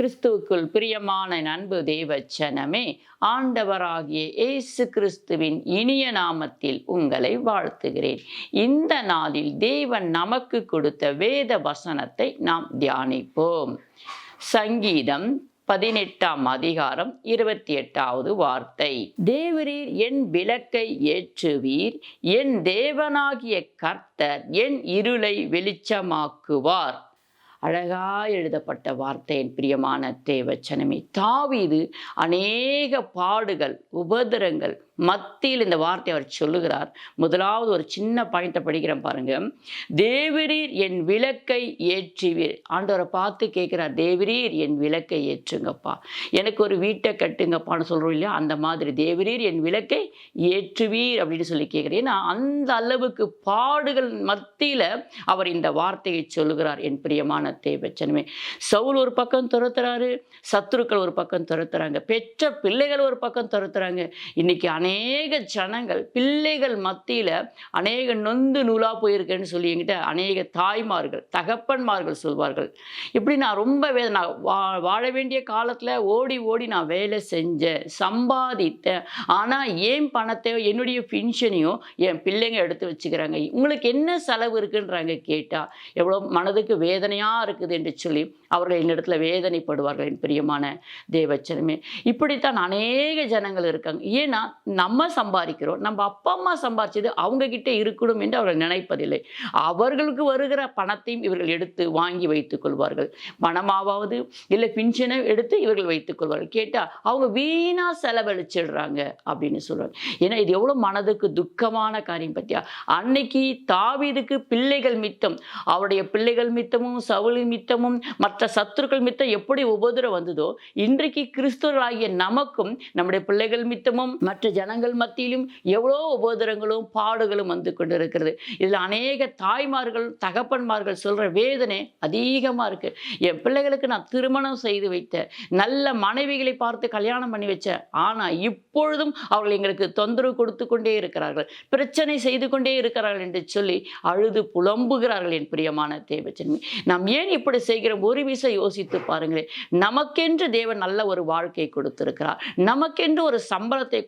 கிறிஸ்துவுக்குள் பிரியமான அன்பு தேவச்சனமே ஆண்டவராகிய இயேசு கிறிஸ்துவின் இனிய நாமத்தில் உங்களை வாழ்த்துகிறேன். இந்த நாளில் தேவன் நமக்கு கொடுத்த வேத வசனத்தை நாம் தியானிப்போம். சங்கீதம் பதினெட்டாம் அதிகாரம் இருபத்தி எட்டாவது வார்த்தை. தேவரீர் என் விளக்கை ஏற்றுவீர் என் தேவனாகிய கர்த்தர் என் இருளை வெளிச்சமாக்குவார். அழகா எழுதப்பட்ட வார்த்தையின் பிரியமான தேவச்சனமே. தாவீது அநேக பாடுகள் உபதிரங்கள் மத்தியில் இந்த வார்த்தை அவர் சொல்லுகிறார். முதலாவது ஒரு சின்ன பாயிண்ட்டை படிக்கிறேன் பாருங்க. தேவரீர் என் விளக்கை ஏற்றுவீர். ஆண்டவரை பார்த்து கேட்கிறார் தேவரீர் என் விளக்கை ஏற்றுங்கப்பா. எனக்கு ஒரு வீட்டை கட்டுங்கப்பான்னு சொல்கிறோம் இல்லையா? அந்த மாதிரி. தேவரீர் என் விளக்கை ஏற்றுவீர் அப்படின்னு சொல்லி கேட்குறேன் ஏன்னா அந்த அளவுக்கு பாடுகள் மத்தியில் அவர் இந்த வார்த்தையை சொல்லுகிறார் என் பிரியமான தேவச்சனமே. சவுல் ஒரு பக்கம் துரத்துறாரு சத்துருக்கள் ஒரு பக்கம் துரத்துறாங்க பெற்ற பிள்ளைகள் ஒரு பக்கம் துரத்துறாங்க. இன்னைக்கு அநேக ஜனங்கள் பிள்ளைகள் மத்தியில் அநேக நொந்து நூலாக போயிருக்கேன்னு சொல்லி என்கிட்ட அநேக தாய்மார்கள் தகப்பன்மார்கள் சொல்வார்கள். இப்படி நான் ரொம்ப வே நான் வா வாழ வேண்டிய காலத்தில் ஓடி ஓடி நான் வேலை செஞ்சேன் சம்பாதித்தேன். ஆனால் ஏன் பணத்தை என்னுடைய பென்ஷனையும் என் பிள்ளைங்க எடுத்து வச்சுக்கிறாங்க? உங்களுக்கு என்ன செலவு இருக்குன்றாங்க கேட்டால் எவ்வளோ மனதுக்கு வேதனையாக இருக்குது என்று சொல்லி அவர்கள் என்னிடத்துல வேதனைப்படுவார்கள் என் பிரியமான தேவச்சனமே. இப்படித்தான் அநேக ஜனங்கள் இருக்காங்க. ஏன்னா நம்ம சம்பாதிக்கிறோம் நம்ம அப்பா அம்மா சம்பாதிச்சது அவங்க கிட்ட இருக்கணும் என்று அவர்கள் நினைப்பதில்லை. அவர்களுக்கு வருகிற பணத்தையும் இவர்கள் எடுத்து வாங்கி வைத்துக் கொள்வார்கள். பணமாவது இல்லை பின்ஷனை எடுத்து இவர்கள் வைத்துக் கொள்வார்கள். கேட்டால் அவங்க வீணாக செலவழிச்சிடுறாங்க அப்படின்னு சொல்கிறாங்க ஏன்னா இது எவ்வளோ மனதுக்கு துக்கமான காரியம் பற்றியா அன்னைக்கு தாவீதுக்கு பிள்ளைகள் மித்தம். அவருடைய பிள்ளைகள் மித்தமும் சவுளி மித்தமும் மற்ற சத்துருக்கள் மித்தம் எப்படி உபதிரம் வந்ததோ இன்றைக்கு கிறிஸ்துவர்களாகிய நமக்கும் நம்முடைய பிள்ளைகள் மித்தமும் மற்ற ஜன ஜனங்கள் மத்தியிலும் எவ்வளோ உபோதரங்களும் பாடுகளும் வந்து கொண்டிருக்கிறது. இதில் அநேக தாய்மார்கள் தகப்பன்மார்கள் சொல்கிற வேதனை அதிகமாக இருக்குது என் பிள்ளைகளுக்கு நான் திருமணம் செய்து வைத்தேன் நல்ல மனைவிகளை பார்த்து கல்யாணம் பண்ணி வச்சேன் ஆனால் இப்பொழுதும் அவர்கள் எங்களுக்கு தொந்தரவு கொடுத்து கொண்டே இருக்கிறார்கள். பிரச்சனை செய்து கொண்டே இருக்கிறார்கள் என்று சொல்லி அழுது புலம்புகிறார்கள் என் பிரியமான தேவச்சன்மை நாம் ஏன் இப்படி செய்கிறோம் ஒரு விசை யோசித்து பாருங்களேன். நமக்கென்று தேவன் நல்ல ஒரு வாழ்க்கை கொடுத்திருக்கிறார். நமக்கென்று ஒரு சம்பளத்தை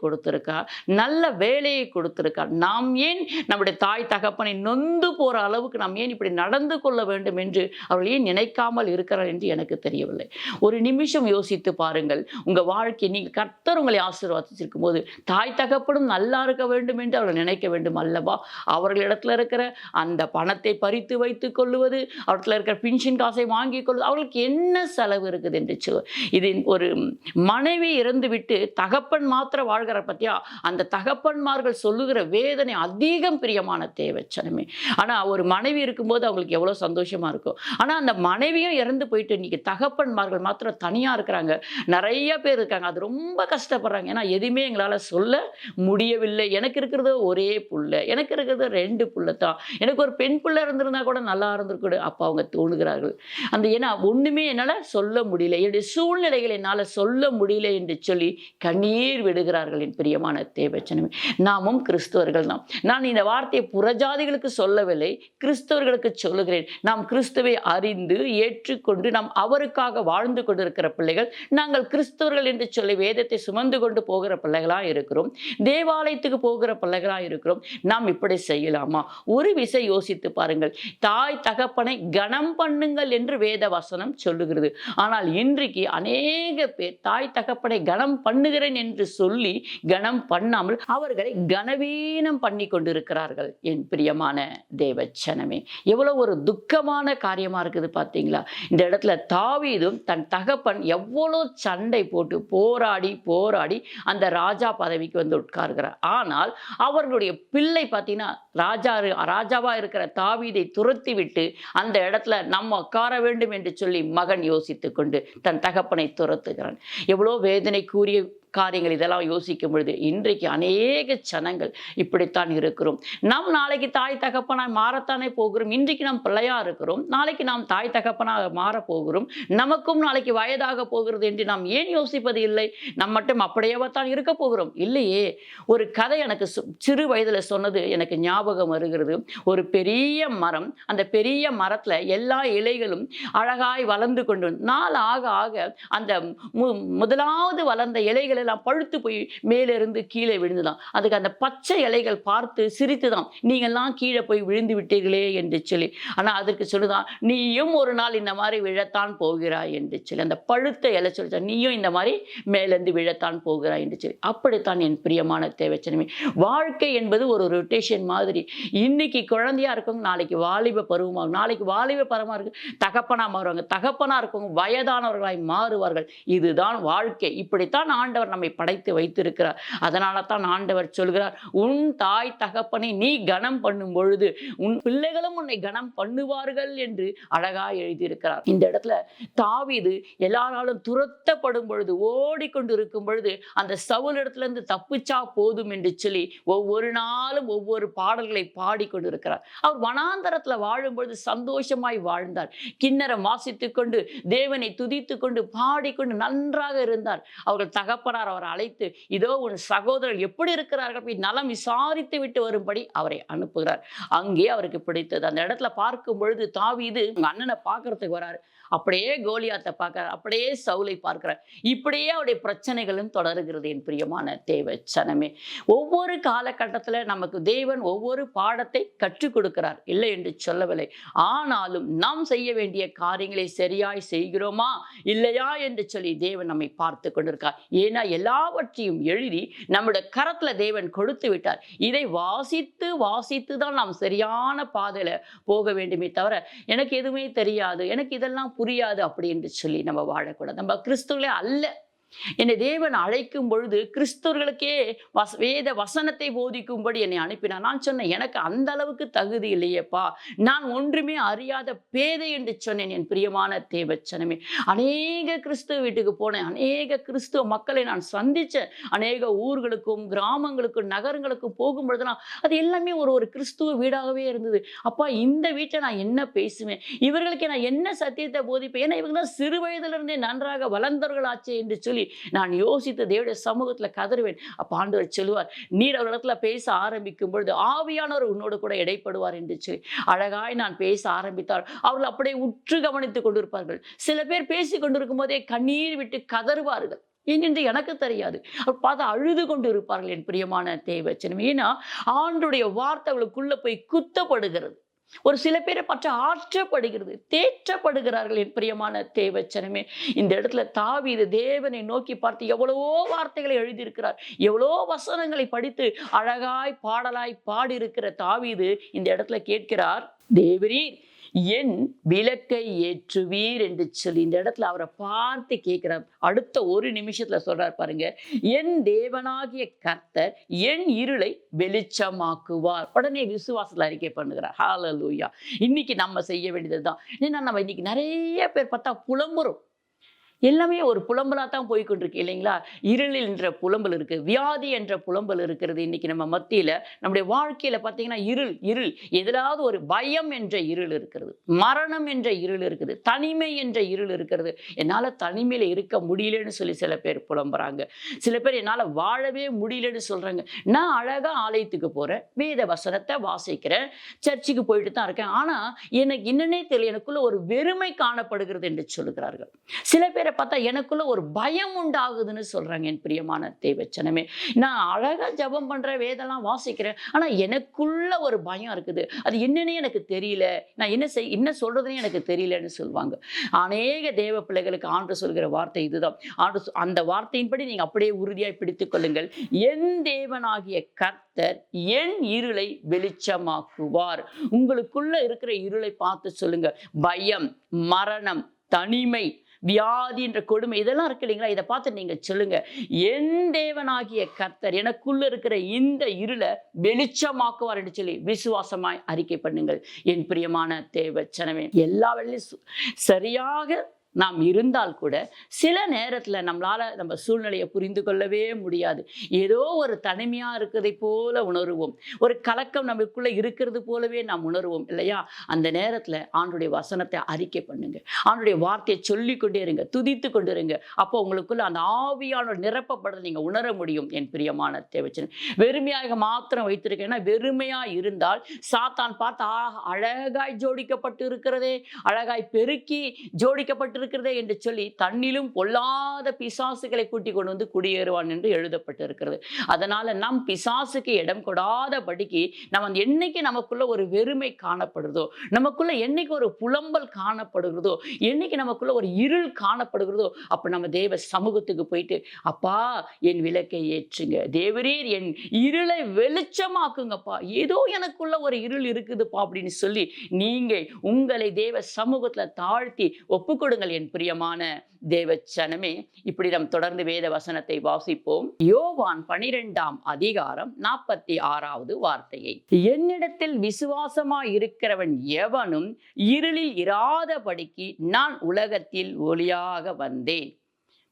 கொடுத்துருக்கா நல்ல வேலையை கொடுத்துருக்கா. நாம் ஏன் நம்முடைய தாய் தகப்பனை நொந்து போகிற அளவுக்கு நாம் ஏன் இப்படி நடந்து கொள்ள வேண்டும் என்று அவர்கள் ஏன் நினைக்காமல் இருக்கிறார் என்று எனக்கு தெரியவில்லை. ஒரு நிமிஷம் யோசித்து பாருங்கள். உங்கள் வாழ்க்கையை நீங்கள் கர்த்தர் உங்களை ஆசீர்வாதிச்சிருக்கும் போது தாய் தகப்பனும் நல்லா இருக்க வேண்டும் என்று அவர்கள் நினைக்க வேண்டும் அல்லவா? அவர்களிடத்தில் இருக்கிற அந்த பணத்தை பறித்து வைத்து கொள்ளுவது அவர்களில் இருக்கிற பென்ஷன் காசை வாங்கி கொள்வது அவர்களுக்கு என்ன செலவு இருக்குது என்று சொல். இது ஒரு மனைவி இறந்துவிட்டு தகப்பன் மாத்திர வாழ்கிற பற்றி இல்லையா? அந்த தகப்பன்மார்கள் சொல்லுகிற வேதனை அதிகம் பிரியமான தேவச்சனமே. ஆனால் ஒரு மனைவி இருக்கும்போது அவங்களுக்கு எவ்வளவு சந்தோஷமா இருக்கும் ஆனால் அந்த மனைவியும் இறந்து போயிட்டு இன்னைக்கு தகப்பன்மார்கள் மாத்திரம் தனியா இருக்கிறாங்க. நிறைய பேர் இருக்காங்க. அது ரொம்ப கஷ்டப்படுறாங்க. ஏன்னா எதுவுமே எங்களால சொல்ல முடியவில்லை. எனக்கு இருக்கிறது ஒரே புள்ள. எனக்கு இருக்கிறது ரெண்டு புள்ள தான். எனக்கு ஒரு பெண் பிள்ளை இருந்திருந்தா கூட நல்லா இருந்திருக்கூட அப்போ அவங்க தோணுகிறார்கள். அந்த ஏன்னா ஒண்ணுமே என்னால சொல்ல முடியல. என்னுடைய சூழ்நிலைகள் என்னால சொல்ல முடியல என்று சொல்லி கண்ணீர் விடுகிறார்கள் என் பிரியமான தேவச்சனமே நாமும் கிறிஸ்தவர்கள் தான். நான் இந்த வார்த்தையை புறஜாதிகளுக்கு சொல்லவில்லை கிறிஸ்தவர்களுக்கு சொல்லுகிறேன். நாம் கிறிஸ்துவை அறிந்து ஏற்றுக்கொண்டு நாம் அவருக்காக வாழ்ந்து கொண்டிருக்கிற பிள்ளைகள் நாங்கள் கிறிஸ்தவர்கள் என்று சொல்லி வேதத்தை சுமந்து கொண்டு போகிற பிள்ளைகளாக இருக்கிறோம். தேவாலயத்துக்கு போகிற பிள்ளைகளாக இருக்கிறோம். நாம் இப்படி செய்யலாமா? ஒரு விசை யோசித்து பாருங்கள். தாய் தகப்பனை கனம் பண்ணுங்கள் என்று வேத வசனம் சொல்லுகிறது. ஆனால் இன்றைக்கு அநேக பேர் தாய் தகப்பனை கனம் பண்ணுகிறேன் என்று சொல்லி கனம் பண்ணாமல் அவர்களை கனவீனம் பண்ணி கொண்டிருக்கிறார்கள் என் பிரியமான தேவச்சனமே. எவ்வளோ ஒரு துக்கமான காரியமாக இருக்குது பார்த்தீங்களா? இந்த இடத்துல தாவீதும் தன் தகப்பன் எவ்வளோ சண்டை போட்டு போராடி போராடி அந்த ராஜா பதவிக்கு வந்து உட்கார்கிறார். ஆனால் அவர்களுடைய பிள்ளை பார்த்தீங்கன்னா ராஜா ராஜாவாக இருக்கிற தாவீதை துரத்தி விட்டு அந்த இடத்துல நம்ம உட்கார வேண்டும் என்று சொல்லி மகன் யோசித்து கொண்டு தன் தகப்பனை துரத்துகிறான். எவ்வளோ வேதனைக்குரிய காரியங்கள் இதெல்லாம் யோசிக்கும் பொழுது இன்றைக்கு அநேக ஜனங்கள் இப்படித்தான் இருக்கிறோம். நாம் நாளைக்கு தாய் தகப்பனாய் மாறத்தானே போகிறோம். இன்றைக்கு நாம் பிள்ளையாக இருக்கிறோம். நாளைக்கு நாம் தாய் தகப்பனாக மாறப்போகிறோம் நமக்கும் நாளைக்கு வயதாக போகிறது என்று நாம் ஏன் யோசிப்பது இல்லை? நம் மட்டும் அப்படியேவா தான் இருக்க போகிறோம். இல்லையே. ஒரு கதை எனக்கு சு- சிறு வயதுல சொன்னது எனக்கு ஞாபகம் வருகிறது. ஒரு பெரிய மரம் அந்த பெரிய மரத்துல எல்லா இலைகளும் அழகாய் வளர்ந்து கொண்டு நாள் ஆக ஆக அந்த மு- முதலாவது வளர்ந்த இலைகளை இலையெல்லாம் பழுத்து போய் மேலிருந்து கீழே விழுந்துதான். அதுக்கு அந்த பச்சை இலைகள் பார்த்து சிரித்து தான் நீங்கள்லாம் கீழே போய் விழுந்து விட்டீர்களே என்று சொல்லி. ஆனால் அதற்கு சொல்லுதான் நீயும் ஒரு நாள் இந்த மாதிரி விழத்தான் போகிறாய் என்று சொல்லி. அந்த பழுத்த இலை சொல்லிட்டான் நீயும் இந்த மாதிரி மேலேருந்து விழத்தான் போகிறாய் என்று சொல்லி. அப்படித்தான் என் பிரியமான தேவச்சனமே. வாழ்க்கை என்பது ஒரு ரொட்டேஷன் மாதிரி. இன்னைக்கு குழந்தையா இருக்கவங்க நாளைக்கு வாலிப பருவமாகும். நாளைக்கு வாலிப பருவமாக இருக்கு தகப்பனாக மாறுவாங்க. தகப்பனாக இருக்கவங்க வயதானவர்களாய் மாறுவார்கள். இதுதான் வாழ்க்கை. இப்படித்தான் ஆண்டவர் நம்மை படைத்து வைத்திருக்கிறார். அதனால தான் ஆண்டவர் சொல்கிறார் உன் தாய் தகப்பனை நீ கனம் பண்ணும் பொழுது உன் பிள்ளைகளும் உன்னை கனம் பண்ணுவார்கள் என்று அழகா எழுதியிருக்கிறார். இந்த இடத்துல தாவிது எல்லாராலும் துரத்தப்படும் பொழுது ஓடிக்கொண்டு இருக்கும் பொழுது அந்த சவுல் இடத்துல இருந்து தப்பிச்சா போதும் என்று சொல்லி ஒவ்வொரு நாளும் ஒவ்வொரு பாடல்களை பாடிக்கொண்டிருக்கிறார். அவர் வனாந்தரத்தில் வாழும்பொழுது சந்தோஷமாய் வாழ்ந்தார். கிண்ணரம் வாசித்துக் கொண்டு தேவனை துதித்துக் கொண்டு பாடிக்கொண்டு நன்றாக இருந்தார். அவர்கள் தகப்பனார் அவரை அழைத்து இதோ உன் சகோதரர் எப்படி இருக்கிறார்கள்? போய் நலம் விசாரித்து விட்டு வரும்படி அவரை அனுப்புகிறார். அங்கே அவருக்கு பிடித்தது. அந்த இடத்துல பார்க்கும் பொழுது தாவீது உங்க அண்ணனை பார்க்கறதுக்கு வராரு. அப்படியே கோலியாத்தை பார்க்கிறார். அப்படியே சவுலை பார்க்கிறார். இப்படியே அவருடைய பிரச்சனைகளும் தொடருகிறது என் பிரியமான தேவ சனமே ஒவ்வொரு காலகட்டத்தில் நமக்கு தேவன் ஒவ்வொரு பாடத்தை கற்றுக் கொடுக்கிறார். இல்லை என்று சொல்லவில்லை. ஆனாலும் நாம் செய்ய வேண்டிய காரியங்களை சரியாய் செய்கிறோமா? இல்லையா என்று சொல்லி தேவன் நம்மை பார்த்து கொண்டிருக்கார். ஏன்னா எல்லாவற்றையும் எழுதி நம்முடைய கரத்துல தேவன் கொடுத்து விட்டார். இதை வாசித்து வாசித்து தான் நாம் சரியான பாதையில போக வேண்டுமே தவிர எனக்கு எதுவுமே தெரியாது. எனக்கு இதெல்லாம் புரியாது அப்படி என்று சொல்லி நம்ம வாழக்கூடாது. நம்ம கிறிஸ்துவங்களே அல்ல. என்னை தேவன் அழைக்கும் பொழுது கிறிஸ்தவர்களுக்கே வச வேத வசனத்தை போதிக்கும்படி என்னை அனுப்பினார். நான் சொன்னேன் எனக்கு அந்த அளவுக்கு தகுதி இல்லையேப்பா. நான் ஒன்றுமே அறியாத பேதை என்று சொன்னேன் என் பிரியமான தேவச்சனமே. அநேக கிறிஸ்துவ வீட்டுக்கு போனேன். அநேக கிறிஸ்துவ மக்களை நான் சந்திச்ச அநேக ஊர்களுக்கும் கிராமங்களுக்கும் நகரங்களுக்கும் போகும் பொழுதுலாம் அது எல்லாமே ஒரு ஒரு கிறிஸ்துவ வீடாகவே இருந்தது. அப்பா இந்த வீட்டில் நான் என்ன பேசுவேன்? இவர்களுக்கு நான் என்ன சத்தியத்தை போதிப்பேன்? ஏன்னா இவங்க தான் சிறு வயதிலிருந்தே நன்றாக வளர்ந்தவர்களாச்சே என்று சொல்லி நான் யோசித்து தேவடைய சமூகத்தில் கதறுவேன். அப்போ ஆண்டவர் சொல்லுவார் நீர் அவரிடத்துல பேச ஆரம்பிக்கும் பொழுது ஆவியானவர் உன்னோடு கூட இடைப்படுவார் என்று சொல்லி. அழகாய் நான் பேச ஆரம்பித்தால் அவர்கள் அப்படியே உற்று கவனித்துக் கொண்டிருப்பார்கள். சில பேர் பேசி கொண்டிருக்கும் போதே கண்ணீர் விட்டு கதறுவார்கள். என்று எனக்கு தெரியாது. அவர் பார்த்து அழுது கொண்டு இருப்பார்கள் என் பிரியமான தேவச்சனம் ஏன்னா ஆண்டுடைய வார்த்தைகளுக்குள்ளே போய் குத்தப்படுகிறது. ஒரு சில பேரை பற்ற ஆற்றப்படுகிறது தேற்றப்படுகிறார்கள் என் பிரியமான தேவச்சனமே. இந்த இடத்துல தாவீது தேவனை நோக்கி பார்த்து எவ்வளவோ வார்த்தைகளை எழுதியிருக்கிறார். எவ்வளோ வசனங்களை படித்து அழகாய் பாடலாய் பாடியிருக்கிற தாவீது இந்த இடத்துல கேட்கிறார் தேவரீர் என் விளக்கை ஏற்றுவீர் என்று சொல்லி இந்த இடத்துல அவரை பார்த்து கேட்கிறார் அடுத்த ஒரு நிமிஷத்துல சொல்கிறார் பாருங்க. என் தேவனாகிய கர்த்தர் என் இருளை வெளிச்சமாக்குவார். உடனே விசுவாசத்தில் அறிக்கை பண்ணுகிறார். ஹாலலூயா இன்னைக்கு நம்ம செய்ய வேண்டியதுதான். ஏன்னா நம்ம இன்னைக்கு நிறைய பேர் பார்த்தா புலம்புறோம். எல்லாமே ஒரு புலம்பலா தான் போய்கொண்டிருக்கு இல்லைங்களா? இருளில் என்ற புலம்பல் இருக்கு வியாதி என்ற புலம்பல் இருக்கிறது இன்னைக்கு நம்ம மத்தியில. நம்முடைய வாழ்க்கையில பார்த்தீங்கன்னா இருள் இருள் எதிலாவது ஒரு பயம் என்ற இருள் இருக்கிறது மரணம் என்ற இருள் இருக்குது தனிமை என்ற இருள் இருக்கிறது. என்னால தனிமையில இருக்க முடியலன்னு சொல்லி சில பேர் புலம்புறாங்க. சில பேர் என்னால வாழவே முடியலன்னு சொல்றாங்க. நான் அழகா ஆலயத்துக்கு போறேன் வேத வசனத்தை வாசிக்கிறேன் சர்ச்சுக்கு போயிட்டு தான் இருக்கேன். ஆனா எனக்கு என்னன்னே தெரியல எனக்குள்ள ஒரு வெறுமை காணப்படுகிறது என்று சொல்லுகிறார்கள். சில பேரை பார்த்தா எனக்குள்ள ஒரு பயம் உண்டாகுதுன்னு சொல்றாங்க என் பிரியமான தேவச்சனமே. நான் அழகா ஜெபம் பண்ற வேதெல்லாம் வாசிக்கிறேன் ஆனா எனக்குள்ள ஒரு பயம் இருக்குது. அது என்னன்னே எனக்கு தெரியல. நான் என்ன செய் என்ன சொல்றதுன்னு எனக்கு தெரியலன்னு சொல்லுவாங்க. அநேக தேவ பிள்ளைகளுக்கு ஆண்டு சொல்கிற வார்த்தை இதுதான். ஆண்டு அந்த வார்த்தையின்படி நீங்க அப்படியே உறுதியாய் பிடித்துக் கொள்ளுங்கள். என் தேவனாகிய கர்த்தர் என் இருளை வெளிச்சமாக்குவார். உங்களுக்குள்ள இருக்கிற இருளை பார்த்து சொல்லுங்க. பயம் மரணம் தனிமை வியாதி என்ற கொடுமை இதெல்லாம் இருக்கு இல்லைங்களா? இதை பார்த்து நீங்க சொல்லுங்க. என் தேவனாகிய கர்த்தர் எனக்குள்ள இருக்கிற இந்த இருளை வெளிச்சமாக்குவார் என்று சொல்லி விசுவாசமாய் அறிக்கை பண்ணுங்கள். என் பிரியமான தேவச்சனமே எல்லா வேலையும் சு- சரியாக நாம் இருந்தால் கூட சில நேரத்துல நம்மளால நம்ம சூழ்நிலையை புரிந்து கொள்ளவே முடியாது. ஏதோ ஒரு தனிமையா இருக்கிறதை போல உணருவோம். ஒரு கலக்கம் நமக்குள்ளே இருக்கிறது போலவே நாம் உணருவோம் இல்லையா? அந்த நேரத்துல ஆண்டுடைய வசனத்தை அறிக்கை பண்ணுங்க. ஆண்டுடைய வார்த்தையை சொல்லி கொண்டே இருங்க துதித்து கொண்டு இருங்க. அப்போ உங்களுக்குள்ள அந்த ஆவியான நிரப்பப்படுறதை நீங்க உணர முடியும் என் பிரியமான தேவச்சன். வெறுமையாக மாத்திரம் வைத்திருக்கேன்னா வெறுமையாக வெறுமையா இருந்தால் சாத்தான் பார்த்து அழகாய் ஜோடிக்கப்பட்டு இருக்கிறதே அழகாய் பெருக்கி ஜோடிக்கப்பட்டு ஜோடிக்கப்பட்டிருக்கிறதே என்று சொல்லி தன்னிலும் பொல்லாத பிசாசுகளை கூட்டிக் கொண்டு வந்து குடியேறுவான் என்று எழுதப்பட்டிருக்கிறது. அதனால நம் பிசாசுக்கு இடம் கொடாதபடிக்கு நம்ம என்னைக்கு நமக்குள்ள ஒரு வெறுமை காணப்படுதோ நமக்குள்ள என்னைக்கு ஒரு புலம்பல் காணப்படுகிறதோ என்னைக்கு நமக்குள்ள ஒரு இருள் காணப்படுகிறதோ அப்ப நம்ம தேவ சமூகத்துக்கு போயிட்டு அப்பா என் விளக்கை ஏற்றுங்க. தேவரீர் என் இருளை வெளிச்சமாக்குங்கப்பா. ஏதோ எனக்குள்ள ஒரு இருள் இருக்குதுப்பா அப்படின்னு சொல்லி நீங்க உங்களை தேவ சமூகத்துல தாழ்த்தி ஒப்புக்கொடுங்கள் என் பிரியமான தேவச்சனமே இப்படி நாம் தொடர்ந்து வேத வசனத்தை வாசிப்போம். யோவான் பனிரெண்டாம் அதிகாரம் நாற்பத்தி ஆறாவது வார்த்தையை. என்னிடத்தில் விசுவாசமா இருக்கிறவன் எவனும் இருளில் இராதபடிக்கு நான் உலகத்தில் ஒளியாக வந்தேன்.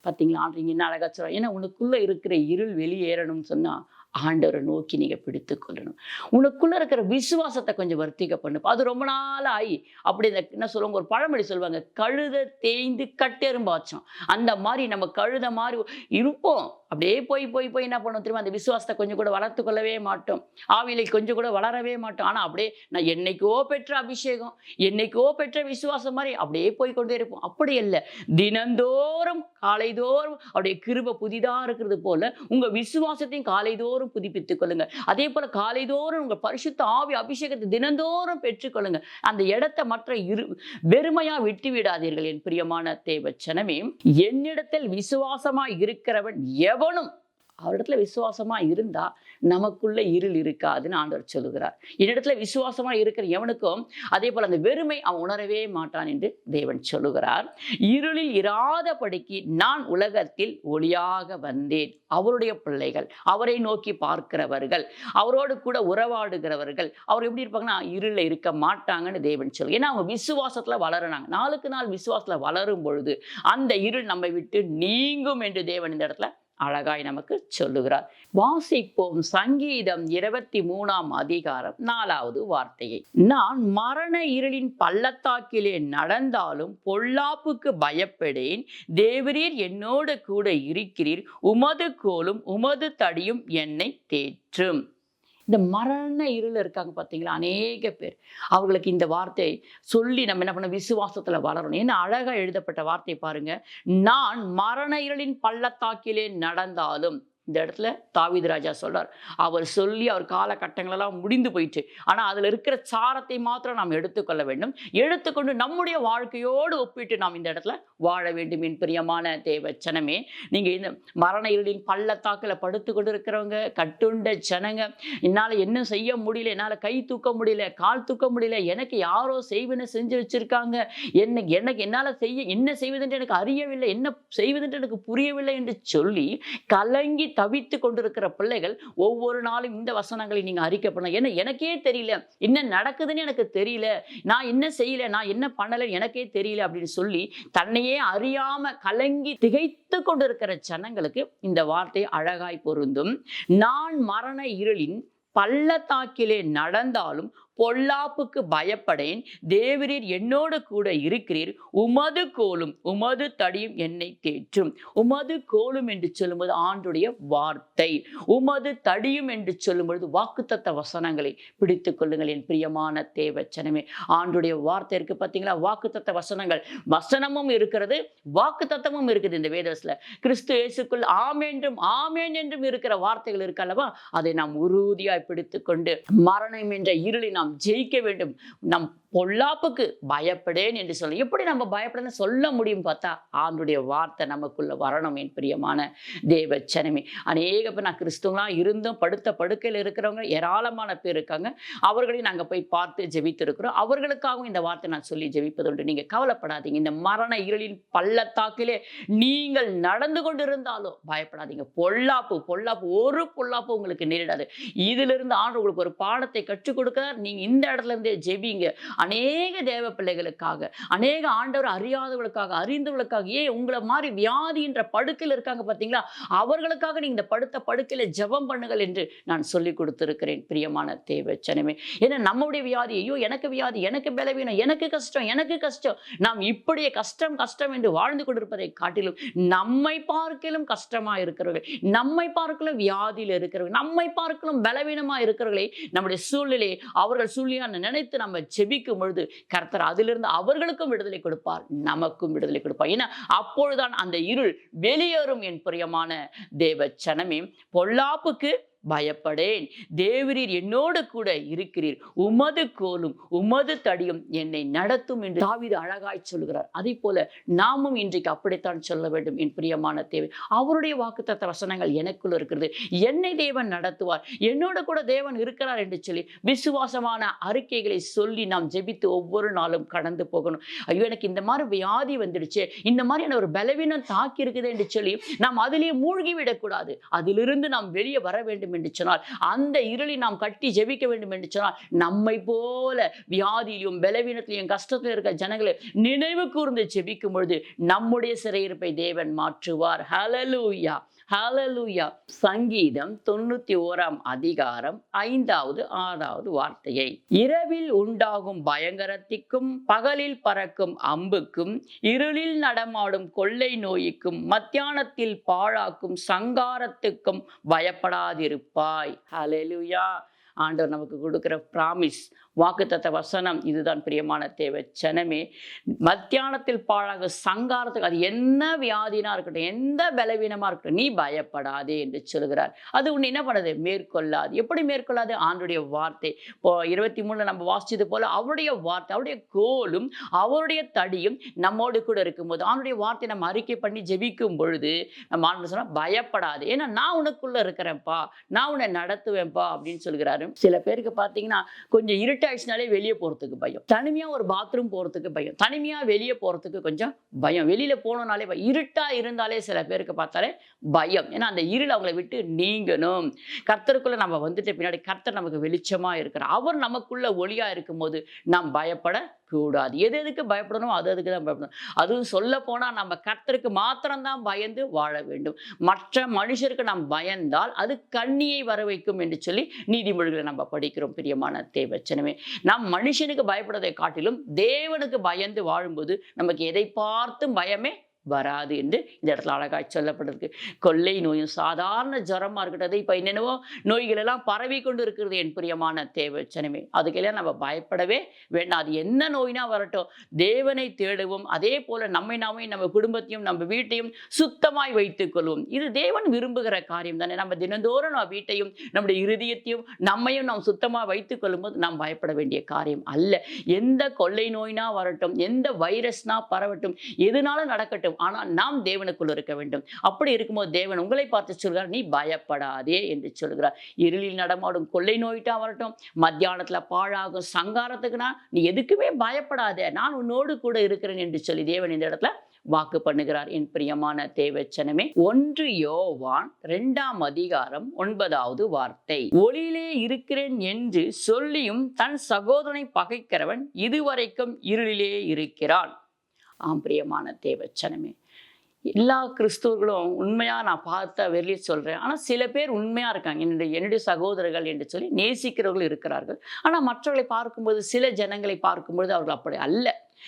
பார்த்தீங்களா ஆண்டவங்க என்ன அழகா ஏன்னா உனக்குள்ள இருக்கிற இருள் வெளியேறணும்னு சொன்னா ஆண்டவரை நோக்கி நீங்கள் பிடித்து கொள்ளணும். உனக்குள்ள இருக்கிற விசுவாசத்தை கொஞ்சம் வர்த்திக்க பண்ணுப்பா. அது ரொம்ப நாள் ஆகி அப்படி இந்த என்ன சொல்லுவாங்க? ஒரு பழமொழி சொல்லுவாங்க கழுத தேய்ந்து கட்டெரும்பாச்சோம் அந்த மாதிரி நம்ம கழுத மாதிரி இருப்போம். அப்படியே போய் போய் போய் என்ன பண்ணுவோம் திரும்ப அந்த விசுவாசத்தை கொஞ்சம் கூட வளர்த்து கொள்ளவே மாட்டோம். ஆவிலை கொஞ்சம் கூட வளரவே மாட்டோம். ஆனா அப்படியே நான் என்னைக்கோ பெற்ற அபிஷேகம் என்னைக்கோ பெற்ற விசுவாசம் மாதிரி அப்படியே போய் கொண்டே இருப்போம். அப்படி இல்லை தினந்தோறும் காலைதோறும் அப்படியே கிருப புதிதா இருக்கிறது போல உங்க விசுவாசத்தையும் காலைதோறும் புதுப்பித்துக் கொள்ளுங்க அதே போல காலைதோறும் உங்க பரிசுத்த ஆவி அபிஷேகத்தை தினந்தோறும் பெற்றுக்கொள்ளுங்க அந்த இடத்தை மற்ற இரு வெறுமையாக விட்டு விடாதீர்கள் என் பிரியமான தேவச்சனமே. என்னிடத்தில் விசுவாசமாக இருக்கிறவன் எவனும் அவரிடத்துல விசுவாசமா இருந்தா நமக்குள்ள இருள் இருக்காதுன்னு ஆண்டவர் சொல்லுகிறார். என்னிடத்துல விசுவாசமா இருக்கிற எவனுக்கும் அதே போல் அந்த வெறுமை அவன் உணரவே மாட்டான் என்று தேவன் சொல்லுகிறார். இருளில் இராதபடிக்கு நான் உலகத்தில் ஒளியாக வந்தேன். அவருடைய பிள்ளைகள் அவரை நோக்கி பார்க்கிறவர்கள் அவரோடு கூட உறவாடுகிறவர்கள் அவர் எப்படி இருப்பாங்கன்னா இருளில் இருக்க மாட்டாங்கன்னு தேவன் சொல்லு ஏன்னா அவங்க விசுவாசத்துல வளருனாங்க. நாளுக்கு நாள் விசுவாசத்துல வளரும் பொழுது அந்த இருள் நம்மை விட்டு நீங்கும் என்று தேவன் இந்த இடத்துல அழகாய் நமக்கு சொல்லுகிறார். வாசிப்போம் சங்கீதம் இருபத்தி மூணாம் அதிகாரம் நாலாவது வார்த்தையை. நான் மரண இருளின் பள்ளத்தாக்கிலே நடந்தாலும் பொல்லாப்புக்கு பயப்படேன். தேவரீர் என்னோடு கூட இருக்கிறீர். உமது கோலும் உமது தடியும் என்னை தேற்றும். இந்த மரண இருள் இருக்காங்க பார்த்தீங்களா அநேக பேர். அவர்களுக்கு இந்த வார்த்தை சொல்லி நம்ம என்ன பண்ண விசுவாசத்தில் வளரணும். ஏன்னா அழகாக எழுதப்பட்ட வார்த்தை பாருங்க. நான் மரண இருளின் பள்ளத்தாக்கிலே நடந்தாலும் இந்த இடத்துல தாவீது ராஜா சொல்றார். அவர் சொல்லி அவர் காலகட்டங்களெல்லாம் முடிந்து போயிட்டு ஆனா அதுல இருக்கிற சாரத்தை மாத்திரம் நாம் எடுத்துக்கொள்ள வேண்டும். எடுத்துக்கொண்டு நம்முடைய வாழ்க்கையோடு ஒப்பிட்டு நாம் இந்த இடத்துல வாழ வேண்டும் என் பிரியமான தேவச்சனமே. நீங்க இந்த மரண இருளின் பள்ளத்தாக்கில் படுத்து கொண்டு இருக்கிறவங்க கட்டுண்ட ஜனங்க என்னால என்ன செய்ய முடியல என்னால கை தூக்க முடியல கால் தூக்க முடியல எனக்கு யாரோ செய்வன செஞ்சு வச்சிருக்காங்க. என்ன எனக்கு என்னால செய்ய என்ன செய்வதென்று எனக்கு அறியவில்லை என்ன செய்வதென்று எனக்கு புரியவில்லை என்று சொல்லி கலங்கி தவித்து கொண்டிருக்கிற பிள்ளைகள் ஒவ்வொரு நாளும் இந்த வசனங்களை நீங்க அறிக்கை பண்ணலாம் ஏன்னா எனக்கே தெரியல. என்ன நடக்குதுன்னு எனக்கு தெரியல. நான் என்ன செய்யல நான் என்ன பண்ணலை எனக்கே தெரியல அப்படின்னு சொல்லி தன்னையே அறியாம கலங்கி திகைத்து கொண்டிருக்கிற ஜனங்களுக்கு இந்த வார்த்தை அழகாய் பொருந்தும். நான் மரண இருளின் பள்ளத்தாக்கிலே நடந்தாலும் பொல்லாப்புக்கு பயப்படேன். தேவரீர் என்னோடு கூட இருக்கிறீர். உமது கோலும் உமது தடியும் என்னை தேற்றும். உமது கோலும் என்று சொல்லும்போது ஆண்டுடைய வார்த்தை. உமது தடியும் என்று சொல்லும்பொழுது வாக்குத்தத்த வசனங்களை பிடித்துக் கொள்ளுங்கள் என் பிரியமான தேவச்சனமே. ஆண்டுடைய வார்த்தை இருக்கு பார்த்தீங்களா வாக்குத்தத்த வசனங்கள். வசனமும் இருக்கிறது வாக்குத்தத்தமும் இருக்குது இந்த வேதத்துல. கிறிஸ்து இயேசுக்குள் ஆமேன்றும் ஆமேன் என்றும் இருக்கிற வார்த்தைகள் இருக்கல்லவா அதை நாம் உறுதியாய் பிடித்துக்கொண்டு மரணம் என்ற இருளை நாம் நாம் ஜெயிக்க வேண்டும். நம் பொல்லாப்புக்கு பயப்படேன் என்று சொல்ல எப்படி நம்ம பயப்படன்னு சொல்ல முடியும் பார்த்தா ஆண்டுடைய வார்த்தை நமக்குள்ள வரணும் என் பிரியமான தேவ சனமே அநேக பேர் நான் கிறிஸ்துவலாம் இருந்தும் படுத்த படுக்கையில் இருக்கிறவங்க ஏராளமான பேர் இருக்காங்க. அவர்களையும் நாங்கள் போய் பார்த்து ஜெபித்திருக்கிறோம். அவர்களுக்காகவும் இந்த வார்த்தை நான் சொல்லி ஜெபிப்பதுண்டு. நீங்கள் கவலைப்படாதீங்க. இந்த மரண இருளின் பள்ளத்தாக்கிலே நீங்கள் நடந்து கொண்டிருந்தாலும் பயப்படாதீங்க. பொல்லாப்பு பொல்லாப்பு ஒரு பொல்லாப்பு உங்களுக்கு நேரிடாது. இதிலிருந்து ஆண்டு உங்களுக்கு ஒரு பாடத்தை கற்றுக் கொடுக்க நீ நீங்கள் இந்த இடத்துல இருந்தே ஜெபிங்க. அநேக தேவ பிள்ளைகளுக்காக அநேக ஆண்டவர் அறியாதவர்களுக்காக அறிந்தவர்களுக்காக ஏன் உங்களை மாதிரி வியாதின்ற படுக்கையில் இருக்காங்க பார்த்தீங்களா? அவர்களுக்காக நீங்கள் இந்த படுத்த படுக்கையில் ஜெபம் பண்ணுங்கள் என்று நான் சொல்லி கொடுத்துருக்கிறேன் பிரியமான தேவச்சனமே ஏன்னா நம்முடைய வியாதி ஐயோ எனக்கு வியாதி எனக்கு பலவீனம் எனக்கு கஷ்டம் எனக்கு கஷ்டம். நாம் இப்படியே கஷ்டம் கஷ்டம் என்று வாழ்ந்து கொண்டிருப்பதை காட்டிலும் நம்மை பார்க்கலும் கஷ்டமாக இருக்கிறவர்கள் நம்மை பார்க்கலும் வியாதியில் இருக்கிறவர்கள் நம்மை பார்க்கலும் பலவீனமாக இருக்கிறவர்களை நம்முடைய சூழ்நிலையை அவர்கள் சூழ்நிலையான நினைத்து நம்ம செபிக்கும் பொழுது கர்த்தர் அதிலிருந்து அவர்களுக்கும் விடுதலை கொடுப்பார் நமக்கும் விடுதலை கொடுப்பார். ஏன்னா அப்பொழுதுதான் அந்த இருள் வெளியேறும் என் பிரியமான தேவ சனமே பொல்லாப்புக்கு பயப்படேன். தேவரீர் என்னோடு கூட இருக்கிறீர். உமது கோலும் உமது தடியும் என்னை நடத்தும் என்று தாவித அழகாய் சொல்கிறார் அதே போல நாமும் இன்றைக்கு அப்படித்தான் சொல்ல வேண்டும் என் பிரியமான தேவை அவருடைய வாக்குத்தத்த வசனங்கள் எனக்குள் இருக்கிறது. என்னை தேவன் நடத்துவார். என்னோட கூட தேவன் இருக்கிறார் என்று சொல்லி விசுவாசமான அறிக்கைகளை சொல்லி நாம் ஜெபித்து ஒவ்வொரு நாளும் கடந்து போகணும். ஐயோ எனக்கு இந்த மாதிரி வியாதி வந்துடுச்சு. இந்த மாதிரியான ஒரு பலவீனம் தாக்கி இருக்குது என்று சொல்லி நாம் அதிலேயே மூழ்கி விடக்கூடாது அதிலிருந்து நாம் வெளியே வர வேண்டும் என்று சொன்னால் அந்த இருளை நாம் கட்டி ஜெபிக்க வேண்டும் என்று சொன்னால் நம்மை போல வியாதியிலும் பலவீனத்திலையும் கஷ்டத்தில் இருக்கிற ஜனங்களை நினைவு கூர்ந்து ஜெபிக்கும் பொழுது நம்முடைய சிறையிருப்பை தேவன் மாற்றுவார். ஹலலூயா ஹalleluya சங்கீதம் தொண்ணூத்தி ஓராம் அதிகாரம் ஐந்தாவது ஆறாவது வார்த்தையை. இரவில் உண்டாகும் பயங்கரத்திற்கும் பகலில் பறக்கும் அம்புக்கும் இருளில் நடமாடும் கொள்ளை நோய்க்கும் மத்தியானத்தில் பாழாக்கும் சங்காரத்துக்கும் பயப்படாதிருப்பாய். ஹலலுயா ஆண்டவர் நமக்கு கொடுக்குற ப்ராமிஸ் வாக்குத்தத்த வசனம் இதுதான் பிரியமான தேவை சனமே மத்தியானத்தில் பாழாக சங்காரத்துக்கு அது என்ன வியாதினா இருக்கட்டும் எந்த பலவீனமா இருக்கட்டும் நீ பயப்படாதே என்று சொல்கிறார் அது உன்னை என்ன பண்ணுது? மேற்கொள்ளாது. எப்படி மேற்கொள்ளாது? ஆண்டுடைய வார்த்தை. இப்போ இருபத்தி மூணுல நம்ம வாசிச்சது போல அவருடைய வார்த்தை அவருடைய கோலும் அவருடைய தடியும் நம்மோடு கூட இருக்கும்போது அவனுடைய வார்த்தை நம்ம அறிக்கை பண்ணி ஜெபிக்கும் பொழுது நம்ம ஆண்டு சொன்னால் பயப்படாது. ஏன்னா நான் உனக்குள்ள இருக்கிறேன்ப்பா. நான் உன்னை நடத்துவேன்ப்பா. அப்படின்னு சொல்கிறாரு சில பேருக்கு பார்த்தீங்கன்னா கொஞ்சம் இருட்டு இருட்டாயிடுச்சுனாலே வெளியே போகிறதுக்கு பயம். தனிமையாக ஒரு பாத்ரூம் போகிறதுக்கு பயம். தனிமையாக வெளியே போகிறதுக்கு கொஞ்சம் பயம். வெளியில் போனோம்னாலே இருட்டாக இருந்தாலே சில பேருக்கு பார்த்தாலே பயம். ஏன்னா அந்த இருள் அவங்களை விட்டு நீங்கணும். கர்த்தருக்குள்ளே நம்ம வந்துட்டு பின்னாடி கர்த்தர் நமக்கு வெளிச்சமாக இருக்கிறார். அவர் நமக்குள்ள ஒளியாக இருக்கும்போது நாம் பயப்பட கூடாது எது எதுக்கு பயப்படணும் அது அதுக்கு தான் பயப்படணும். அதுவும் சொல்ல போனால் நம்ம கர்த்தருக்கு மாத்திரம்தான் பயந்து வாழ வேண்டும். மற்ற மனுஷருக்கு நாம் பயந்தால் அது கண்ணியை வர வைக்கும் என்று சொல்லி நீதிமொழிகளை நம்ம படிக்கிறோம் பிரியமான தேவச்சனமே. நாம் மனுஷனுக்கு பயப்படுவதை காட்டிலும் தேவனுக்கு பயந்து வாழும்போது நமக்கு எதை பார்த்தும் பயமே வராது என்று இந்த இடத்துல அழகாய் சொல்லப்பட்டிருக்கு. கொள்ளை நோயும் சாதாரண ஜுரமா இருக்கட்டும். இப்போ என்னென்னவோ நோய்கள் எல்லாம் பரவி கொண்டு இருக்கிறது என் பிரியமான தேவச்சனமே. அதுக்கெல்லாம் நம்ம பயப்படவே வேண்டாம். அது என்ன நோயினா வரட்டும். தேவனை தேடுவோம். அதே போல நம்மை நாமே நம்ம குடும்பத்தையும் நம்ம வீட்டையும் சுத்தமாய் வைத்துக் கொள்வோம். இது தேவன் விரும்புகிற காரியம் தானே. நம்ம தினந்தோறும் நம்ம வீட்டையும் நம்முடைய இருதயத்தையும் நம்மையும் நாம் சுத்தமாக வைத்துக் கொள்ளும்போது நாம் பயப்பட வேண்டிய காரியம் அல்ல. எந்த கொள்ளை நோயினா வரட்டும். எந்த வைரஸ்னா பரவட்டும். எதுனாலும் நடக்கட்டும். இருக்கட்டும் ஆனால் நாம் தேவனுக்குள் இருக்க வேண்டும். அப்படி இருக்கும்போது தேவன் உங்களை பார்த்து சொல்கிறார் நீ பயப்படாதே என்று சொல்கிறார். இருளில் நடமாடும் கொள்ளை நோயிட்டா வரட்டும். மத்தியானத்தில் பாழாகும் சங்காரத்துக்குனா நீ எதுக்குமே பயப்படாதே. நான் உன்னோடு கூட இருக்கிறேன் என்று சொல்லி தேவன் இந்த இடத்துல வாக்கு பண்ணுகிறார். என் பிரியமான தேவச்சனமே ஒன்று யோவான் இரண்டாம் அதிகாரம் ஒன்பதாவது வார்த்தை. ஒளியிலே இருக்கிறேன் என்று சொல்லியும் தன் சகோதரனை பகைக்கிறவன் இதுவரைக்கும் இருளிலே இருக்கிறான். ஆம் பிரியமான தேவச்சனமே எல்லா கிறிஸ்தவர்களும் உண்மையாக நான் பார்த்த வெளியே சொல்கிறேன் ஆனால் சில பேர் உண்மையாக இருக்காங்க. என்னுடைய என்னுடைய சகோதரர்கள் என்று சொல்லி நேசிக்கிறவர்கள் இருக்கிறார்கள். ஆனால் மற்றவர்களை பார்க்கும்போது சில ஜனங்களை பார்க்கும்பொழுது அவர்கள் அப்படி அல்ல.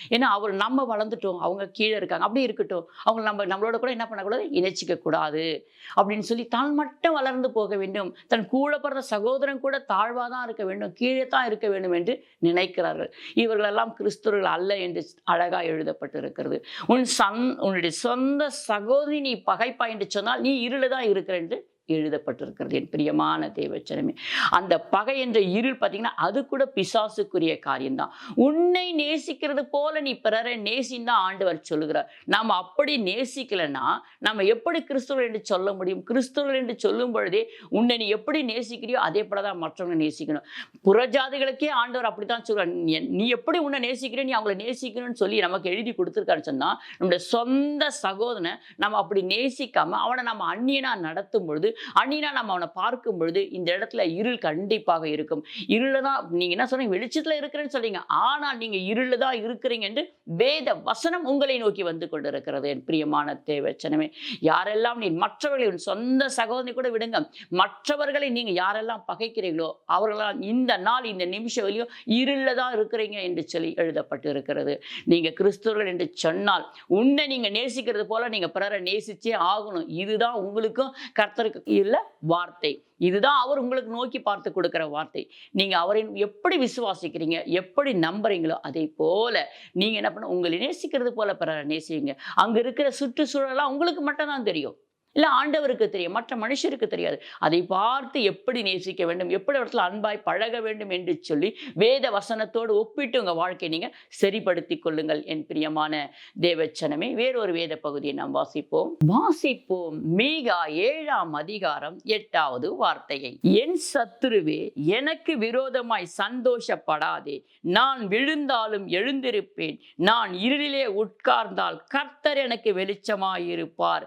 ஏன்னா அவர் நம்ம வளர்ந்துட்டோம். அவங்க கீழே இருக்காங்க. அப்படி இருக்கட்டும். அவங்க நம்ம நம்மளோட கூட என்ன பண்ணக்கூடாது? இணைச்சிக்க கூடாது. அப்படின்னு சொல்லி தான் மட்டும் வளர்ந்து போக வேண்டும். தன் கூட பிறந்த சகோதரன் கூட தாழ்வாக தான் இருக்க வேண்டும். கீழே தான் இருக்க வேண்டும் என்று நினைக்கிறார்கள். இவர்களெல்லாம் கிறிஸ்தவர்கள் அல்ல என்று அழகாக எழுதப்பட்டிருக்கிறது. உன் சன் உன்னுடைய சொந்த சகோதரி நீ பகைப்பா என்று சொன்னால் நீ இருளதான் இருக்கிற என்று எழுதப்பட்டிருக்கிறது. என் பிரியமான தேவச்சனமே. அந்த பகை என்ற இருள் பார்த்தீங்கன்னா அது கூட பிசாசுக்குரிய காரியம்தான். உன்னை நேசிக்கிறது போல நீ பிறரை நேசின்னு தான் ஆண்டவர் சொல்லுகிறார். நாம் அப்படி நேசிக்கலைன்னா நம்ம எப்படி கிறிஸ்துவர்கள் என்று சொல்ல முடியும்? கிறிஸ்துவர்கள் என்று சொல்லும் பொழுதே உன்னை நீ எப்படி நேசிக்கிறியோ அதே போல தான் மற்றவங்க நேசிக்கணும். புறஜாதிகளுக்கே ஆண்டவர் அப்படித்தான் தான் நீ- நீ எப்படி உன்னை நேசிக்கிற நீ அவங்களை நேசிக்கணும்னு சொல்லி நமக்கு எழுதி கொடுத்துருக்காருன்னு சொன்னா நம்முடைய சொந்த சகோதரனை நம்ம அப்படி நேசிக்காம அவனை நம்ம அந்நியனா நடத்தும் பொழுது அன்னினா நம்ம அவனை பார்க்கும் பொழுது இந்த இடத்துல இருள் கண்டிப்பாக இருக்கும். இருள தான் நீங்க என்ன சொன்னீங்க? வெளிச்சத்துல இருக்கிறேன்னு சொல்றீங்க ஆனால் நீங்க இருள தான் இருக்கிறீங்க என்று வேத வசனம் உங்களை நோக்கி வந்து கொண்டிருக்கிறது என் பிரியமான தேவச்சனமே யாரெல்லாம் நீ மற்றவர்களை உன் சொந்த சகோதரி கூட விடுங்க. மற்றவர்களை நீங்க யாரெல்லாம் பகைக்கிறீங்களோ அவர்களால் இந்த நாள் இந்த நிமிஷம் வரையும் இருள தான் இருக்கிறீங்க என்று சொல்லி எழுதப்பட்டு இருக்கிறது நீங்க கிறிஸ்தவர்கள் என்று சொன்னால் உன்னை நீங்க நேசிக்கிறது போல நீங்க பிறரை நேசிச்சே ஆகணும். இதுதான் உங்களுக்கும் கர்த்தருக்கு இல்ல வார்த்தை. இதுதான் அவர் உங்களுக்கு நோக்கி பார்த்து கொடுக்கிற வார்த்தை. நீங்க அவரை எப்படி விசுவாசிக்கிறீங்க எப்படி நம்புறீங்களோ அதே போல நீங்க என்ன பண்ண உங்களை நேசிக்கிறது போல பிறரை நேசிங்க அங்க இருக்கிற சுற்றுச்சூழலாம் உங்களுக்கு மட்டும்தான் தெரியும். இல்லை ஆண்டவருக்கு தெரியும் மற்ற மனுஷருக்கு தெரியாது. அதை பார்த்து எப்படி நேசிக்க வேண்டும் எப்படி இடத்துல அன்பாய் பழக வேண்டும் என்று சொல்லி வேத வசனத்தோடு ஒப்பிட்டு உங்க வாழ்க்கையை நீங்கள் சரிப்படுத்தி கொள்ளுங்கள் என் பிரியமான தேவச்சனமே. வேறொரு வேத பகுதியை நாம் வாசிப்போம். வாசிப்போம் மீகா ஏழாம் அதிகாரம் எட்டாவது வார்த்தையை. என் சத்துருவே எனக்கு விரோதமாய் சந்தோஷப்படாதே. நான் விழுந்தாலும் எழுந்திருப்பேன். நான் இருளிலே உட்கார்ந்தால் கர்த்தர் எனக்கு வெளிச்சமாயிருப்பார்.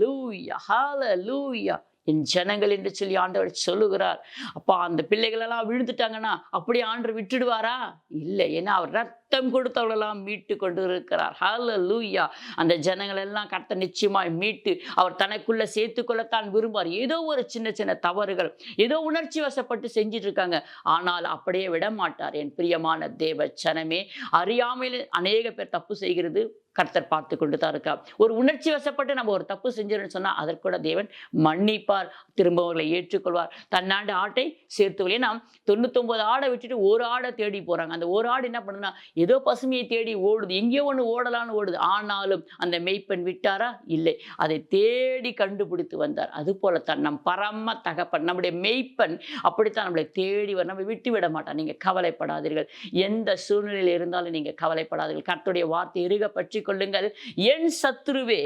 லூயா ஹால லூயா என் ஜனங்கள் என்று சொல்லி ஆண்டவர் சொல்லுகிறார். அப்பா அந்த பிள்ளைகளெல்லாம் விழுந்துட்டாங்கன்னா அப்படி ஆண்டு விட்டுடுவாரா? இல்லை ஏன்னா அவர் ரத்தம் கொடுத்தவளெல்லாம் மீட்டு கொண்டு இருக்கிறார் ஹalleluya அந்த ஜனங்கள் எல்லாம் நிச்சயமாய் மீட்டு அவர் தனக்குள்ள சேர்த்துக்கொள்ளத்தான் விரும்புவார். ஏதோ ஒரு சின்ன சின்ன தவறுகள் ஏதோ உணர்ச்சி வசப்பட்டு செஞ்சிட்டு இருக்காங்க. ஆனால் அப்படியே விட மாட்டார் என் பிரியமான தேவ ஜனமே அறியாமையில் அநேக பேர் தப்பு செய்கிறது. கர்த்தர் பார்த்து கொண்டு தான் இருக்கா. ஒரு உணர்ச்சி வசப்பட்டு நம்ம ஒரு தப்பு செஞ்சிருன்னு சொன்னால் அதற்கூட தேவன் மன்னிப்பார் திரும்ப அவர்களை ஏற்றுக்கொள்வார். தன்னாண்டு ஆட்டை சேர்த்து ஏன்னா தொண்ணூத்தொம்பது ஆடை விட்டுட்டு ஒரு ஆடை தேடி போகிறாங்க அந்த ஒரு ஆடு என்ன பண்ணுன்னா ஏதோ பசுமையை தேடி ஓடுது. எங்கேயோ ஒன்று ஓடலான்னு ஓடுது. ஆனாலும் அந்த மெய்ப்பெண் விட்டாரா? இல்லை. அதை தேடி கண்டுபிடித்து வந்தார். அது போலத்தான் நம் பரம தகப்பன் நம்முடைய மெய்ப்பெண் அப்படித்தான் நம்மளை தேடி வர நம்ம விட்டு விட மாட்டான் நீங்கள் கவலைப்படாதீர்கள். எந்த சூழ்நிலையில் இருந்தாலும் நீங்கள் கவலைப்படாதீர்கள். கர்த்துடைய வார்த்தை இருக பற்றி கொள்ளுங்கள் என் சத்துருவே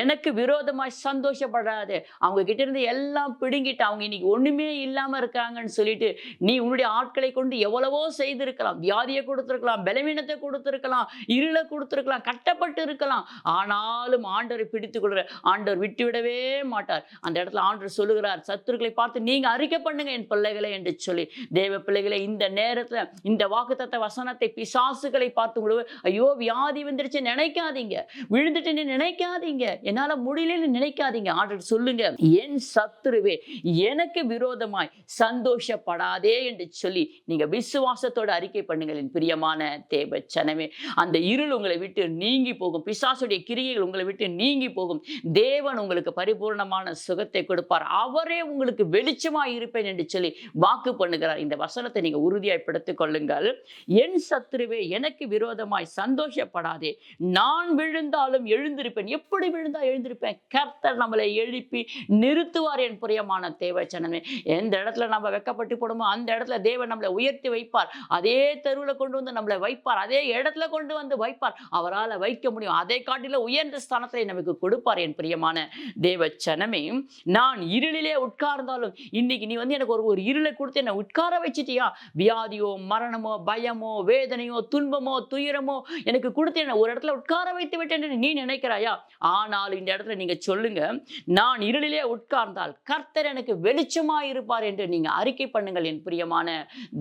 எனக்கு விரோதமாய் சந்தோஷப்படாது. அவங்க கிட்ட இருந்து எல்லாம் பிடுங்கிட்டு அவங்க இன்னைக்கு ஒண்ணுமே இல்லாம இருக்காங்கன்னு சொல்லிட்டு நீ உன்னுடைய ஆட்களை கொண்டு எவ்வளவோ செய்திருக்கலாம். வியாதியை கொடுத்திருக்கலாம் பலவீனத்தை கொடுத்திருக்கலாம் இருளை கொடுத்திருக்கலாம் கட்டப்பட்டு இருக்கலாம். ஆனாலும் ஆண்டரை பிடித்து கொள்கிற ஆண்டவர் விட்டுவிடவே மாட்டார். அந்த இடத்துல ஆண்டர் சொல்லுகிறார் சத்துருக்களை பார்த்து நீங்க அறிக்கை பண்ணுங்க என் பிள்ளைகளை என்று சொல்லி. தேவ பிள்ளைகளை இந்த நேரத்துல இந்த வாக்குத்தத்த வசனத்தை பிசாசுகளை பார்த்து ஐயோ வியாதி வந்துருச்சு நினைக்காதீங்க. விழுந்துட்டு நினைக்காதீங்க. என்னால முடியலன்னு நினைக்காதீங்க. ஆண்டவர் சொல்லுங்க என் சத்துருவே எனக்கு விரோதமாய் சந்தோஷப்படாதே என்று சொல்லி நீங்க விசுவாசத்தோட அறிக்கை பண்ணுங்கள் என் பிரியமான தேவ சனமே அந்த இருள் உங்களை விட்டு நீங்கி போகும். பிசாசுடைய கிரியைகள் உங்களை விட்டு நீங்கி போகும். தேவன் உங்களுக்கு பரிபூர்ணமான சுகத்தை கொடுப்பார். அவரே உங்களுக்கு வெளிச்சமாய் இருப்பேன் என்று சொல்லி வாக்கு பண்ணுகிறார். இந்த வசனத்தை நீங்க உறுதியாய் படுத்திக் கொள்ளுங்கள். என் சத்துருவே எனக்கு விரோதமாய் சந்தோஷப்படாதே. நான் விழுந்தாலும் எழுந்திருப்பேன். எப்படி விழுந்தா எழுந்திருப்பேன்? கர்த்தர் நம்மளை எழுப்பி நிறுத்துவார் என் பிரியமான தேவச்சனமே. எந்த இடத்துல நம்ம வெக்கப்பட்டு போடுமோ அந்த இடத்துல தேவன் நம்மளை உயர்த்தி வைப்பார். அதே தெருவில் கொண்டு வந்து நம்மளை வைப்பார். அதே இடத்துல கொண்டு வந்து வைப்பார். அவரால் வைக்க முடியும். அதை காட்டில உயர்ந்த ஸ்தானத்தை நமக்கு கொடுப்பார் என் பிரியமான தேவச்சனமே. நான் இருளிலே உட்கார்ந்தாலும் இன்னைக்கு நீ வந்து எனக்கு ஒரு ஒரு இருளை கொடுத்து என்னை உட்கார வச்சிட்டியா? வியாதியோ மரணமோ பயமோ வேதனையோ துன்பமோ துயரமோ எனக்கு கொடுத்து என்னை ஒரு இடத்துல உட்கார வைத்து விட்டேன் என்று நீ நினைக்கிறாயா? ஆனால் இந்த இடத்துல நீங்க சொல்லுங்க நான் இருளிலே உட்கார்ந்தால் கர்த்தர் எனக்கு வெளிச்சமா இருப்பார் என்று நீங்க அறிக்கை பண்ணுங்கள் என் பிரியமான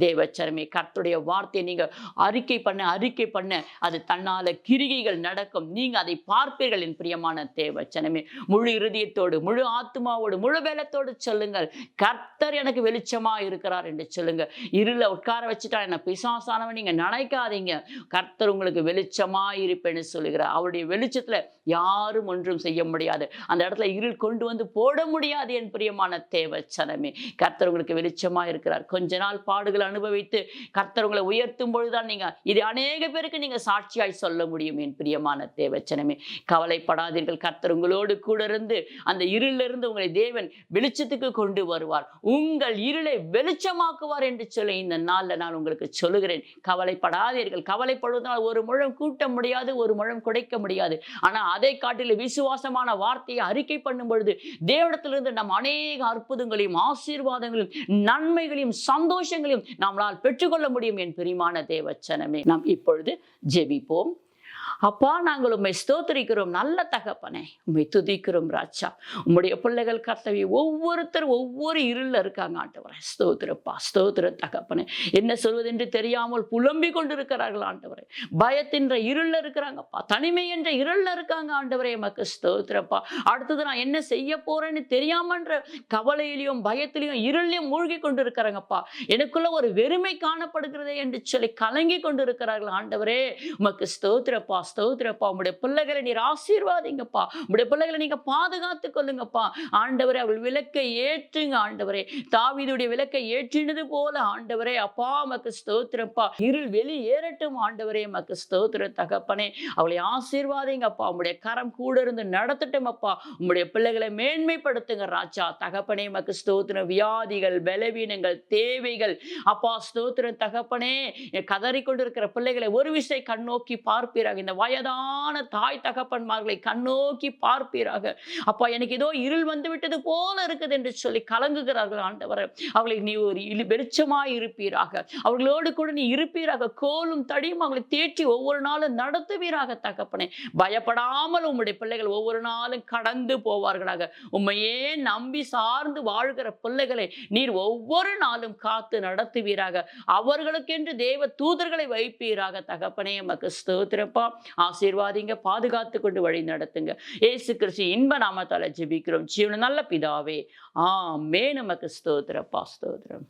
தேவச்சரமே. கர்த்தருடைய வார்த்தையை நீங்க அறிக்கை பண்ண அறிக்கை பண்ண அது தன்னால கிரிகைகள் நடக்கும். நீங்க அதை பார்ப்பீர்கள் என் பிரியமான தேவச்சனமே முழு இருதயத்தோடு முழு ஆத்மாவோடு முழு வேலத்தோடு சொல்லுங்கள் கர்த்தர் எனக்கு வெளிச்சமா இருக்கிறார் என்று சொல்லுங்க. இருள உட்கார வச்சுட்டா என்ன பிசாசானவன் நீங்க நினைக்காதீங்க. கர்த்தர் உங்களுக்கு வெளிச்சமா இருப்பேன்னு சொல்லுகிறார் அவருடைய வெளிச்சத்துல யாரும் ஒன்றும் செய்ய முடியாது. அந்த இடத்துல இருள் கொண்டு வந்து போட முடியாது என் பிரியமான தேவச்சனமே கர்த்தர் உங்களுக்கு வெளிச்சமா இருக்கிறார். கொஞ்ச நாள் பாடுகள் அனுபவித்து கர்த்தர் உங்களை உயர்த்தும் பொழுதுதான் நீங்க இது அநேக பேருக்கு நீங்க சாட்சியாய் சொல்ல முடியும் என் பிரியமான தேவச்சனமே கவலைப்படாதீர்கள். கர்த்தர் உங்களோடு கூட இருந்து அந்த இருளிலிருந்து உங்களை தேவன் வெளிச்சத்துக்கு கொண்டு வருவார். உங்கள் இருளை வெளிச்சமாக்குவார் என்று சொல்லி இந்த நாள்ல நான் உங்களுக்கு சொல்லுகிறேன். கவலைப்படாதீர்கள். கவலைப்படுவதனால் ஒரு முழம் கூட்ட முடியாது ஒரு முழம் குடைக்க முடியாது. ஆனா அதை காட்டிலும் விசுவாசமான வார்த்தையை அறிக்கை பண்ணும் பொழுது தேவனிடத்திலிருந்து நம் அநேக அற்புதங்களையும் ஆசீர்வாதங்களையும் நன்மைகளையும் சந்தோஷங்களையும் நம்மளால் பெற்றுக்கொள்ள முடியும் என் பிரிமான தேவச்சனமே. நாம் இப்பொழுது ஜெபிப்போம். அப்பா நாங்கள் உண்மை ஸ்தோத்திரிக்கிறோம். நல்ல தகப்பனே உண்மை துதிக்கிறோம் ராஜா. உம்முடைய பிள்ளைகள் கர்த்தவி ஒவ்வொருத்தர் ஒவ்வொரு இருளில் இருக்காங்க ஆண்டவரே. ஸ்தோத்திரப்பா ஸ்தோத்திர தகப்பனே. என்ன சொல்வதென்று தெரியாமல் புலம்பிக் கொண்டிருக்கிறார்கள் ஆண்டவரே. பயத்தின்ற இருளில் இருக்கிறாங்கப்பா. தனிமை என்ற இருளில் இருக்காங்க ஆண்டவரே. எமக்கு ஸ்தோத்திரப்பா. அடுத்தது நான் என்ன செய்ய போறேன்னு தெரியாமன்ற கவலையிலையும் பயத்திலையும் இருளையும் மூழ்கி கொண்டு இருக்கிறாங்கப்பா எனக்குள்ள ஒரு வெறுமை காணப்படுகிறதே என்று சொல்லி கலங்கி கொண்டு இருக்கிறார்கள் ஆண்டவரே. உமக்கு ஸ்தோத்திரப்பா. ஸ்தோத்திரப்பா. உங்களுடைய பிள்ளைகளை நீர் ஆசீர்வாதிங்கப்பா. உங்களுடைய பிள்ளைகளை நீங்கள் பாதுகாத்து கொள்ளுங்கப்பா. ஆண்டவரே அவள் விளக்கை ஏற்றுங்க ஆண்டவரே. தாவிதுடைய விளக்கை ஏற்றினது போல ஆண்டவரே அப்பா மக்கு ஸ்தோத்திரப்பா. இருள் வெளி ஏறட்டும் ஆண்டவரே மக்கு ஸ்தோத்திர தகப்பனே. அவளை ஆசீர்வாதிங்கப்பா. உங்களுடைய கரம் கூட இருந்து நடத்தட்டும் அப்பா உங்களுடைய பிள்ளைகளை மேன்மைப்படுத்துங்க ராஜா. தகப்பனே மக்கு ஸ்தோத்திரம். வியாதிகள் பலவீனங்கள் தேவைகள். அப்பா ஸ்தோத்திரம் தகப்பனே. கதறிக்கொண்டிருக்கிற பிள்ளைகளை ஒரு விசை கண்ணோக்கி பார்ப்பீராக. இந்த வயதான தாய் தகப்பன்மார்களை கண்ணோக்கி பார்ப்பீராக. அப்பா எனக்கு ஏதோ இருள் வந்து விட்டது போல இருக்குது என்று சொல்லி கலங்குகிறார்கள் ஆண்டவர். அவர்களை நீ ஒரு இழு வெளிச்சமாய் இருப்பீராக. அவர்களோடு கூட நீ இருப்பீராக. கோலும் தடியும் அவங்களை தேற்றி ஒவ்வொரு நாளும் நடத்துவீராக தகப்பனே. பயப்படாமல் உம்முடைய பிள்ளைகள் ஒவ்வொரு நாளும் கடந்து போவார்களாக. உம்மையே நம்பி சார்ந்து வாழ்கிற பிள்ளைகளை நீர் ஒவ்வொரு நாளும் காத்து நடத்துவீராக. அவர்களுக்கென்று தேவ தூதர்களை வைப்பீராக தகப்பனே. எமக்கு ஸ்தோத்திரப்பா. ஆசீர்வாதிங்க பாதுகாத்து கொண்டு வழி நடத்துங்க. ஏசு கிறிஸ்து இன்ப நாமத்தால ஜெபிக்கிறோம். ஜீவன நல்ல பிதாவே ஆ மே நமக்கு ஸ்தோத்திரப்பா ஸ்தோத்திரம்.